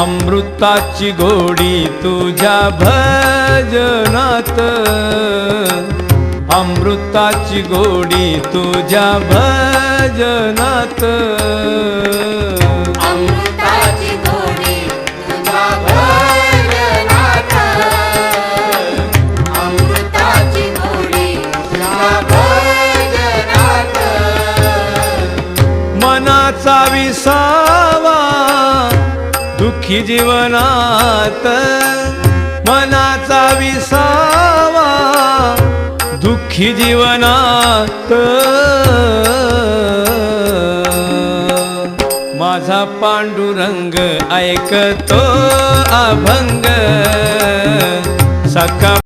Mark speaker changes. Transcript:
Speaker 1: अमृताची गोडी तुझ्या भजनात. अमृताची गोडी तुझ्या भजनात.
Speaker 2: अमृताची गोडी दुःखी जीवनात मनाचा विसावा दुःखी जीवनात. माझा पांडुरंग ऐकतो अभंग.